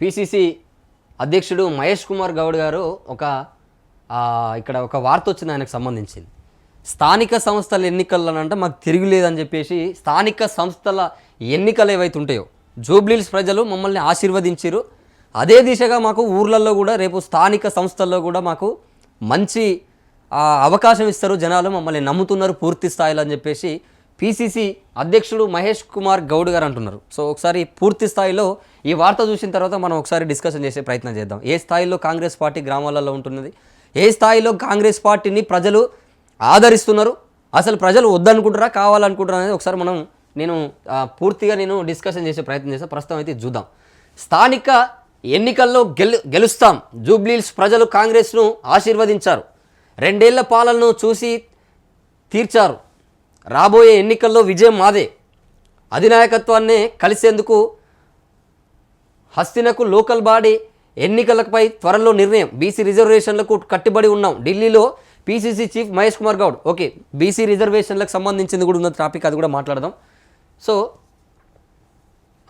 PCC అధ్యక్షుడు మహేష్ కుమార్ గౌడ్ గారు ఒక ఇక్కడ ఒక వార్త వచ్చింది ఆయనకు సంబంధించింది. స్థానిక సంస్థల ఎన్నికలనంటే మాకు తిరుగులేదని చెప్పేసి స్థానిక సంస్థల ఎన్నికలు ఏవైతే ఉంటాయో జూబ్లీల్స్ ప్రజలు మమ్మల్ని ఆశీర్వదించారు అదే దిశగా మాకు ఊర్లలో కూడా రేపు స్థానిక సంస్థల్లో కూడా మాకు మంచి అవకాశం ఇస్తారు జనాలు మమ్మల్ని నమ్ముతున్నారు పూర్తి స్థాయిలో అని చెప్పేసి పీసీసీ అధ్యక్షుడు మహేష్ కుమార్ గౌడ్ గారు అంటున్నారు. సో ఒకసారి పూర్తి స్థాయిలో ఈ వార్త చూసిన తర్వాత మనం ఒకసారి డిస్కషన్ చేసే ప్రయత్నం చేద్దాం. ఏ స్థాయిలో కాంగ్రెస్ పార్టీ గ్రామాలలో ఉంటున్నది? ఏ స్థాయిలో కాంగ్రెస్ పార్టీని ప్రజలు ఆదరిస్తున్నారు? అసలు ప్రజలు వద్దనుకుంటారా కావాలనుకుంటారా అనేది ఒకసారి మనం నేను పూర్తిగా నేను డిస్కషన్ చేసే ప్రయత్నం చేస్తాను ప్రస్తుతం అయితే చూద్దాం. స్థానిక ఎన్నికల్లో గెలు గెలుస్తాం. జూబ్లీల్స్ ప్రజలు కాంగ్రెస్ను ఆశీర్వదించారు. రెండేళ్ళ పాలనను చూసి తీర్చారు. రాబోయే ఎన్నికల్లో విజయం మాదే. అధినాయకత్వాన్ని కలిసేందుకు హస్తినకు లోకల్ బాడీ ఎన్నికలపై త్వరలో నిర్ణయం. బీసీ రిజర్వేషన్లకు కట్టుబడి ఉన్నాం. ఢిల్లీలో PCC chief Mahesh Kumar Goud. Okay BC రిజర్వేషన్లకు సంబంధించింది కూడా ఉన్న టాపిక్ అది కూడా మాట్లాడదాం. సో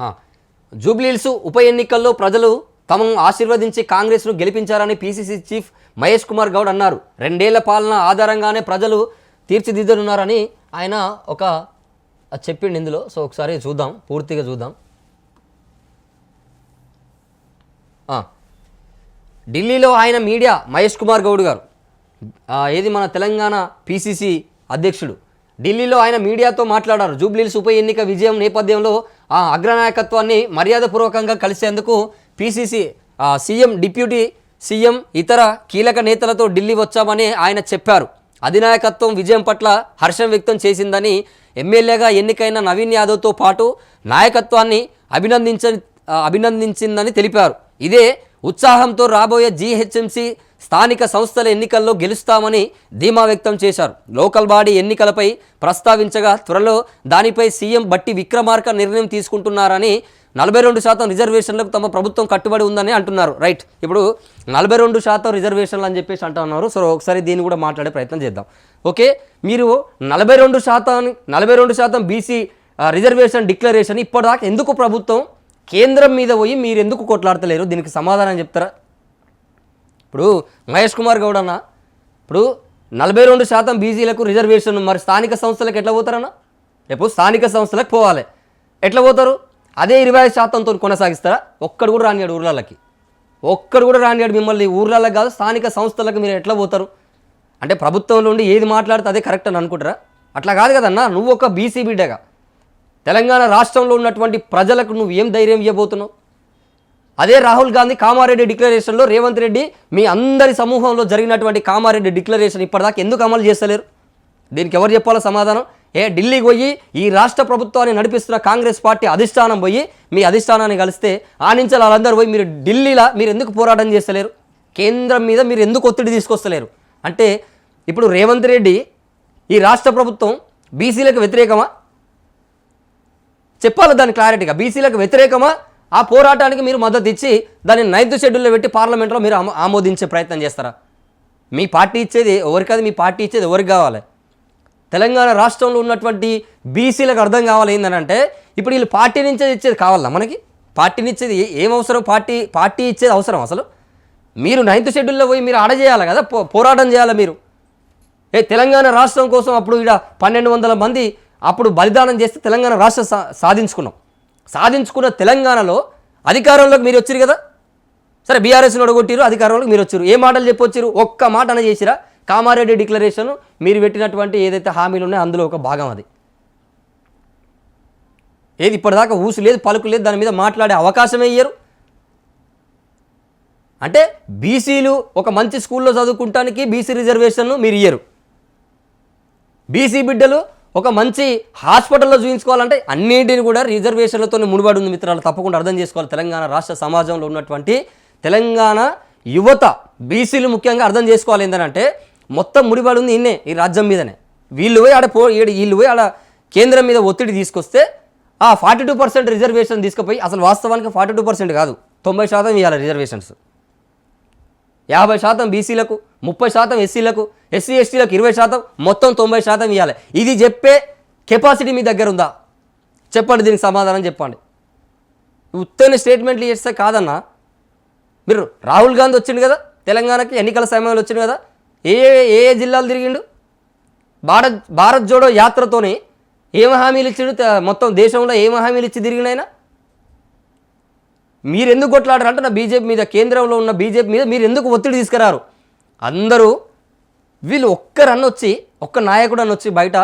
జూబ్లీల్స్ జూబ్లీహిల్స్ ఉప ఎన్నికల్లో ప్రజలు తమను ఆశీర్వదించి కాంగ్రెస్ను గెలిపించారని పీసీసీ చీఫ్ మహేష్ కుమార్ గౌడ్ అన్నారు. రెండేళ్ళ పాలన ఆధారంగానే ప్రజలు తీర్చిదిద్దనున్నారని ఆయన ఒక చెప్పిండు ఇందులో. సో ఒకసారి చూద్దాం. పూర్తిగా చూద్దాం. ఢిల్లీలో ఆయన మీడియా మహేష్ కుమార్ గౌడ్ గారు. ఏది మన తెలంగాణ పీసీసీ అధ్యక్షుడు. ఢిల్లీలో ఆయన మీడియాతో మాట్లాడారు. జూబ్లీహిల్స్ ఉప ఎన్నిక విజయం నేపథ్యంలో ఆ అగ్రనాయకత్వాన్ని మర్యాదపూర్వకంగా కలిసేందుకు పీసీసీ సీఎం డిప్యూటీ సీఎం ఇతర కీలక నేతలతో ఢిల్లీ వచ్చామని ఆయన చెప్పారు. అధినాయకత్వం విజయం పట్ల హర్షం వ్యక్తం చేసిందని ఎమ్మెల్యేగా ఎన్నికైన నవీన్ యాదవ్తో పాటు నాయకత్వాన్ని అభినందించ అభినందించిందని తెలిపారు. ఇదే ఉత్సాహంతో రాబోయే జీహెచ్ఎంసీ స్థానిక సంస్థల ఎన్నికల్లో గెలుస్తామని ధీమా వ్యక్తం చేశారు. లోకల్ బాడీ ఎన్నికలపై ప్రస్తావించగా త్వరలో దానిపై సీఎం బట్టి విక్రమార్క నిర్ణయం తీసుకుంటున్నారని నలభై రెండు శాతం రిజర్వేషన్లకు తమ ప్రభుత్వం కట్టుబడి ఉందని అంటున్నారు. రైట్. ఇప్పుడు నలభై రెండు శాతం రిజర్వేషన్లు అని చెప్పేసి అంటున్నారు సో ఒకసారి దీన్ని కూడా మాట్లాడే ప్రయత్నం చేద్దాం. ఓకే? మీరు నలభై రెండు శాతం నలభై రెండు శాతం బీసీ రిజర్వేషన్ డిక్లరేషన్ ఇప్పటిదాకా ఎందుకు ప్రభుత్వం కేంద్రం మీద పోయి మీరు ఎందుకు కొట్లాడతలేరు? దీనికి సమాధానం చెప్తారా? ఇప్పుడు మహేష్ కుమార్ గౌడ్ అన్న ఇప్పుడు నలభై రెండు శాతం బీసీలకు రిజర్వేషన్ మరి స్థానిక సంస్థలకు ఎట్లా పోతారన్న? రేపు స్థానిక సంస్థలకు పోవాలి. ఎట్లా పోతారు? అదే ఇరవై ఐదు శాతంతో కొనసాగిస్తారా? ఒక్కడు కూడా రానియాడు ఊర్లకి ఒక్కడు కూడా రానియాడు మిమ్మల్ని ఊర్లలో కాదు స్థానిక సంస్థలకు మీరు ఎట్లా పోతారు? అంటే ప్రభుత్వంలో ఉండి ఏది మాట్లాడితే అదే కరెక్ట్ అని అనుకుంటారా? అట్లా కాదు కదన్నా నువ్వు ఒక బీసీ బిడ్డగా. తెలంగాణ రాష్ట్రంలో ఉన్నటువంటి ప్రజలకు నువ్వు ఏం ధైర్యం ఇవ్వబోతున్నావు? అదే రాహుల్ గాంధీ కామారెడ్డి డిక్లరేషన్లో రేవంత్ రెడ్డి మీ అందరి సమూహంలో జరిగినటువంటి కామారెడ్డి డిక్లరేషన్ ఇప్పటిదాకా ఎందుకు అమలు చేస్తలేరు? దీనికి ఎవరు చెప్పాలో సమాధానం? ఏ ఢిల్లీకి పోయి ఈ రాష్ట్ర ప్రభుత్వాన్ని నడిపిస్తున్న కాంగ్రెస్ పార్టీ అధిష్టానం పోయి మీ అధిష్టానాన్ని కలిస్తే ఆ నుంచి వాళ్ళందరూ పోయి మీరు ఢిల్లీలో మీరు ఎందుకు పోరాటం చేస్తలేరు? కేంద్రం మీద మీరు ఎందుకు ఒత్తిడి తీసుకొస్తలేరు? అంటే ఇప్పుడు రేవంత్ రెడ్డి ఈ రాష్ట్ర ప్రభుత్వం బీసీలకు వ్యతిరేకమా? చెప్పాలి దాని క్లారిటీగా. బీసీలకు వ్యతిరేకమా? ఆ పోరాటానికి మీరు మద్దతు ఇచ్చి దాన్ని నైన్త్ షెడ్యూల్లో పెట్టి పార్లమెంట్లో మీరు ఆమోదించే ప్రయత్నం చేస్తారా? మీ పార్టీ ఇచ్చేది ఎవరికి కాదు మీ పార్టీ ఇచ్చేది ఎవరికి కావాలి? తెలంగాణ రాష్ట్రంలో ఉన్నటువంటి బీసీలకు అర్థం కావాలి ఏంటంటే ఇప్పుడు వీళ్ళు పార్టీ నుంచే ఇచ్చేది కావాలా మనకి? పార్టీని ఇచ్చేది ఏం అవసరం? పార్టీ పార్టీ ఇచ్చేది అవసరం అసలు? మీరు నైన్త్ షెడ్యూల్లో పోయి మీరు ఆడ చేయాలి కదా? పో పోరాటం చేయాలి మీరు? ఏ తెలంగాణ రాష్ట్రం కోసం అప్పుడు ఇక్కడ పన్నెండు వందల మంది అప్పుడు బలిదానం చేస్తే తెలంగాణ రాష్ట్ర సా- సాధించుకున్నాం. సాధించుకున్న తెలంగాణలో అధికారంలోకి మీరు వచ్చారు కదా? సరే బీఆర్ఎస్ని ఒడగొట్టిరు అధికారంలోకి మీరు వచ్చారు ఏ మాటలు చెప్పొచ్చారు ఒక్క మాట అన చేసిరా? కామారెడ్డి డిక్లరేషన్ మీరు పెట్టినటువంటి ఏదైతే హామీలు ఉన్నాయో అందులో ఒక భాగం అది. ఏది ఇప్పటిదాకా ఊసు లేదు పలుకు లేదు దాని మీద మాట్లాడే అవకాశమే ఇయ్యరు. అంటే బీసీలు ఒక మంచి స్కూల్లో చదువుకుంటానికి బీసీ రిజర్వేషన్ మీరు ఇయ్యరు. బీసీ బిడ్డలు ఒక మంచి హాస్పిటల్లో చూపించుకోవాలంటే అన్నింటిని కూడా రిజర్వేషన్లతో ముడిపడి ఉంది మిత్రాలు తప్పకుండా అర్థం చేసుకోవాలి. తెలంగాణ రాష్ట్ర సమాజంలో ఉన్నటువంటి తెలంగాణ యువత బీసీలు ముఖ్యంగా అర్థం చేసుకోవాలి ఏంటంటే మొత్తం ముడిపడి ఉంది ఇన్నే ఈ రాజ్యం మీదనే. వీళ్ళు పోయి ఆడ పో ఈడ- వీళ్ళు పోయి ఆడ కేంద్రం మీద ఒత్తిడి తీసుకొస్తే ఆ ఫార్టీ టూ పర్సెంట్ రిజర్వేషన్ తీసుకుపోయి అసలు వాస్తవానికి ఫార్టీ టూ పర్సెంట్ కాదు తొంభై శాతం ఇవ్వాలి రిజర్వేషన్స్. యాభై శాతం బీసీలకు ముప్పై శాతం ఎస్సీలకు ఎస్సీ ఎస్టీలకు ఇరవై శాతం మొత్తం తొంభై శాతం ఇవ్వాలి ఇది చెప్పే కెపాసిటీ మీ దగ్గర ఉందా? చెప్పండి దీనికి సమాధానం చెప్పండి. ఉత్తైన స్టేట్మెంట్లు చేస్తే కాదన్నా. మీరు రాహుల్ గాంధీ వచ్చిండు కదా తెలంగాణకి ఎన్నికల సమయంలో వచ్చింది కదా ఏ ఏ- ఏ జిల్లాలు తిరిగిండు? భారత్ భారత్ జోడో యాత్రతోనే ఏం హామీలు ఇచ్చిండు? మొత్తం దేశంలో ఏం హామీలు ఇచ్చి తిరిగినైనా మీరు ఎందుకు కొట్లాడారు అంటే నా బీజేపీ మీద కేంద్రంలో ఉన్న బీజేపీ మీద మీరు ఎందుకు ఒత్తిడి తీసుకురారు? అందరూ వీళ్ళు ఒక్కరన్న వచ్చి ఒక్క నాయకుడు అని వచ్చి బయట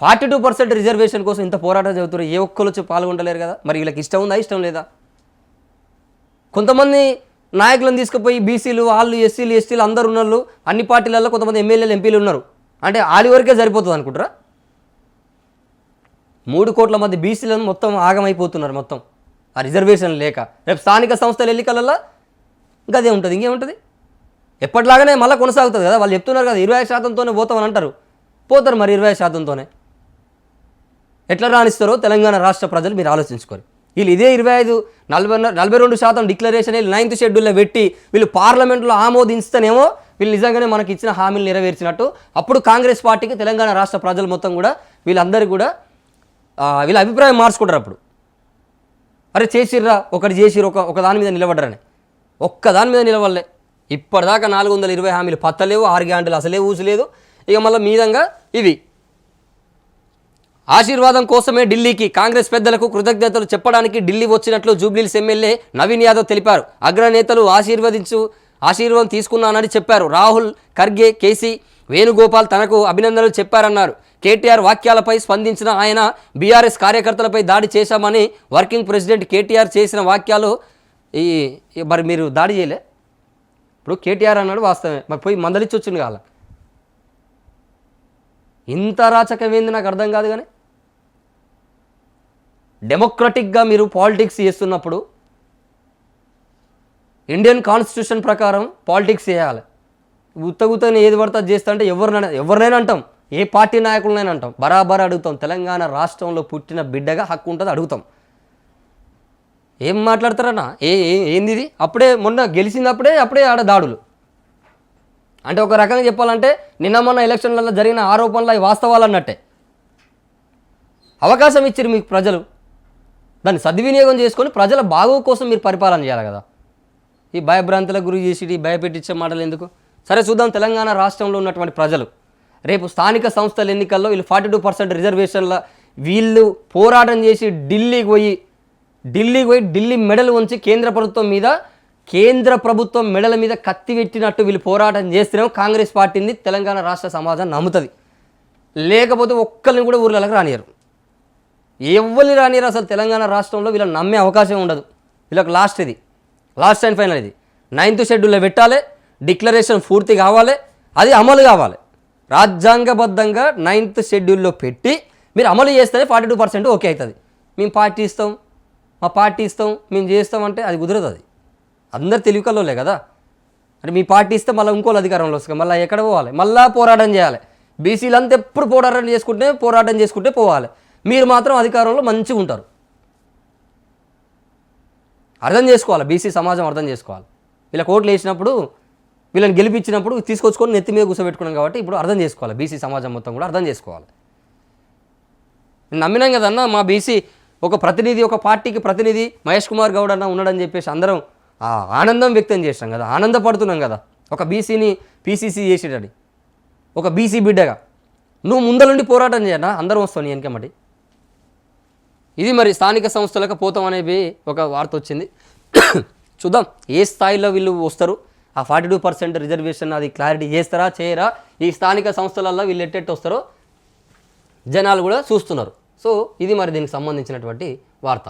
ఫార్టీ టూ పర్సెంట్ రిజర్వేషన్ కోసం ఇంత పోరాటం చదువుతారు ఏ ఒక్కరు వచ్చి పాల్గొంటలేరు కదా. మరి వీళ్ళకి ఇష్టం ఉందా? ఇష్టం లేదా? కొంతమంది నాయకులను తీసుకుపోయి బీసీలు వాళ్ళు ఎస్సీలు ఎస్టీలు అందరు ఉన్నారు అన్ని పార్టీలలో కొంతమంది ఎమ్మెల్యేలు ఎంపీలు ఉన్నారు. అంటే వాళ్ళ వరకే సరిపోతుంది అనుకుంటారా? మూడు కోట్ల మంది బీసీలను మొత్తం ఆగమైపోతున్నారు మొత్తం. ఆ రిజర్వేషన్ లేక. రేపు స్థానిక సంస్థల ఎన్నికలలో ఇంకా అదే ఉంటుంది? ఇంకేముంటుంది ఎప్పటిలాగానే మళ్ళీ కొనసాగుతుంది కదా వాళ్ళు చెప్తున్నారు కదా ఇరవై శాతంతోనే పోతామని అంటారు. పోతారు మరి ఇరవై శాతంతోనే. ఎట్లా రాణిస్తారో తెలంగాణ రాష్ట్ర ప్రజలు మీరు ఆలోచించుకోరు. వీళ్ళు ఇదే ఇరవై ఐదు నలభై నలభై రెండు శాతం డిక్లరేషన్ వీళ్ళు నైన్త్ షెడ్యూల్లో పెట్టి వీళ్ళు పార్లమెంట్లో ఆమోదిస్తేనేమో వీళ్ళు నిజంగానే మనకి ఇచ్చిన హామీలు నెరవేర్చినట్టు. అప్పుడు కాంగ్రెస్ పార్టీకి తెలంగాణ రాష్ట్ర ప్రజలు మొత్తం కూడా వీళ్ళందరూ కూడా వీళ్ళ అభిప్రాయం మార్చుకుంటారు అప్పుడు. అరే చేసిర్రా ఒకటి చేసిర్రు ఒక ఒక దాని మీద నిలబడరని ఒక్క దాని మీద నిలబడలే. ఇప్పటిదాకా నాలుగు వందల ఇరవై హామీలు పత్తలేవు ఆరు గంటలు అసలే ఊసలేదు. ఇక మళ్ళీ మీదంగా ఇవి. ఆశీర్వాదం కోసమే ఢిల్లీకి కాంగ్రెస్ పెద్దలకు కృతజ్ఞతలు చెప్పడానికి ఢిల్లీ వచ్చినట్లు జూబ్లీస్ ఎమ్మెల్యే నవీన్ యాదవ్ తెలిపారు. అగ్రనేతలు ఆశీర్వదించు ఆశీర్వాదం తీసుకున్నానని చెప్పారు. రాహుల్ ఖర్గే కేసీ వేణుగోపాల్ తనకు అభినందనలు చెప్పారన్నారు. కేటీఆర్ వాక్యాలపై స్పందించిన ఆయన బీఆర్ఎస్ కార్యకర్తలపై దాడి చేశామని వర్కింగ్ ప్రెసిడెంట్ కేటీఆర్ చేసిన వాక్యాలు ఈ ఈ- మరి మీరు దాడి చేయలే? ఇప్పుడు కేటీఆర్ అన్నాడు వాస్తవమే. మరి పోయి మందలిచ్చి వచ్చింది కాల ఇంత రాచకం ఏంది నాకు అర్థం కాదు కానీ? డెమోక్రటిక్గా మీరు పాలిటిక్స్ చేస్తున్నప్పుడు ఇండియన్ కాన్స్టిట్యూషన్ ప్రకారం పాలిటిక్స్ చేయాలి. ఉత్తగుతని ఏది పడితే చేస్తా అంటే ఎవరినైనా ఎవరినైనా అంటాం. ఏ పార్టీ నాయకులనైనా అంటాం. బరాబర్ అడుగుతాం. తెలంగాణ రాష్ట్రంలో పుట్టిన బిడ్డగా హక్కు ఉంటుంది అడుగుతాం. ఏం మాట్లాడతారన్నా? ఏ ఏ- ఏంది ఇది అప్పుడే మొన్న గెలిచినప్పుడే అప్పుడే ఆడ దాడులు. అంటే ఒక రకంగా చెప్పాలంటే నిన్న మొన్న ఎలక్షన్లలో జరిగిన ఆరోపణలు అవి వాస్తవాలు అన్నట్టే. అవకాశం ఇచ్చారు మీకు ప్రజలు. దాన్ని సద్వినియోగం చేసుకొని ప్రజల బాగు కోసం మీరు పరిపాలన చేయాలి కదా. ఈ భయభ్రాంతుల గురి చేసి భయపెట్టించే మాటలు ఎందుకు? సరే చూద్దాం తెలంగాణ రాష్ట్రంలో ఉన్నటువంటి ప్రజలు. రేపు స్థానిక సంస్థల ఎన్నికల్లో వీళ్ళు ఫార్టీ టూ పర్సెంట్ రిజర్వేషన్ల వీళ్ళు పోరాటం చేసి ఢిల్లీకి పోయి ఢిల్లీకి పోయి ఢిల్లీ మెడలు ఉంచి కేంద్ర ప్రభుత్వం మీద కేంద్ర ప్రభుత్వం మెడల మీద కత్తి పెట్టినట్టు వీళ్ళు పోరాటం చేస్తేనేమో కాంగ్రెస్ పార్టీని తెలంగాణ రాష్ట్ర సమాజం నమ్ముతుంది. లేకపోతే ఒక్కరిని కూడా ఊర్లలోకి రానియరు ఎవరిని రానిరు అసలు తెలంగాణ రాష్ట్రంలో వీళ్ళని నమ్మే అవకాశం ఉండదు. వీళ్ళకి లాస్ట్ ఇది. లాస్ట్ అండ్ ఫైనల్ ఇది. నైన్త్ షెడ్యూల్లో పెట్టాలి. డిక్లరేషన్ పూర్తి కావాలి. అది అమలు కావాలి. రాజ్యాంగబద్ధంగా నైన్త్ షెడ్యూల్లో పెట్టి మీరు అమలు చేస్తేనే ఫార్టీ టూ పర్సెంట్ ఓకే అవుతుంది. మేము పార్టీ ఇస్తాం. మా పార్టీ ఇస్తాం. మేము చేస్తాం అంటే అది కుదరదు అది. అందరు తెలివికల్లోలే కదా. అంటే మీ పార్టీ ఇస్తే మళ్ళీ ఇంకోళ్ళు అధికారంలో వస్తుంది మళ్ళీ ఎక్కడ పోవాలి? మళ్ళీ పోరాటం చేయాలి. బీసీలు అంతా ఎప్పుడు పోరాటం చేసుకుంటే పోరాటం చేసుకుంటే పోవాలి. మీరు మాత్రం అధికారంలో మంచిగా ఉంటారు. అర్థం చేసుకోవాలి బీసీ సమాజం అర్థం చేసుకోవాలి. వీళ్ళ కోట్లు వేసినప్పుడు వీళ్ళని గెలిపించినప్పుడు తీసుకొచ్చుకొని నెత్తి మీద కూర్చోబెట్టుకున్నాం కాబట్టి ఇప్పుడు అర్థం చేసుకోవాలి బీసీ సమాజం మొత్తం కూడా అర్థం చేసుకోవాలి. నమ్మినాం కదన్నా మా బీసీ ఒక ప్రతినిధి ఒక పార్టీకి ప్రతినిధి మహేష్ కుమార్ గౌడ్ అన్న ఉన్నాడని చెప్పేసి అందరం ఆనందం వ్యక్తం చేసినాం కదా ఆనందపడుతున్నాం కదా. ఒక బీసీని పీసీసీ చేసేటని ఒక బీసీ బిడ్డగా. నువ్వు ముందలుండి పోరాటం చేయనా? అందరం వస్తావు నీ వెనకమ్మటి ఇది మరి స్థానిక సంస్థలకు పోతాం అనేవి ఒక వార్త వచ్చింది. చూద్దాం ఏ స్థాయిలో వీళ్ళు వస్తారు? ఆ ఫార్టీ టూ పర్సెంట్ రిజర్వేషన్ అది క్లారిటీ చేస్తారా చేయరా? ఈ స్థానిక సంస్థలలో వీళ్ళు ఎట్టెట్టు వస్తారో జనాలు కూడా చూస్తున్నారు. సో ఇది మరి దీనికి సంబంధించినటువంటి వార్త.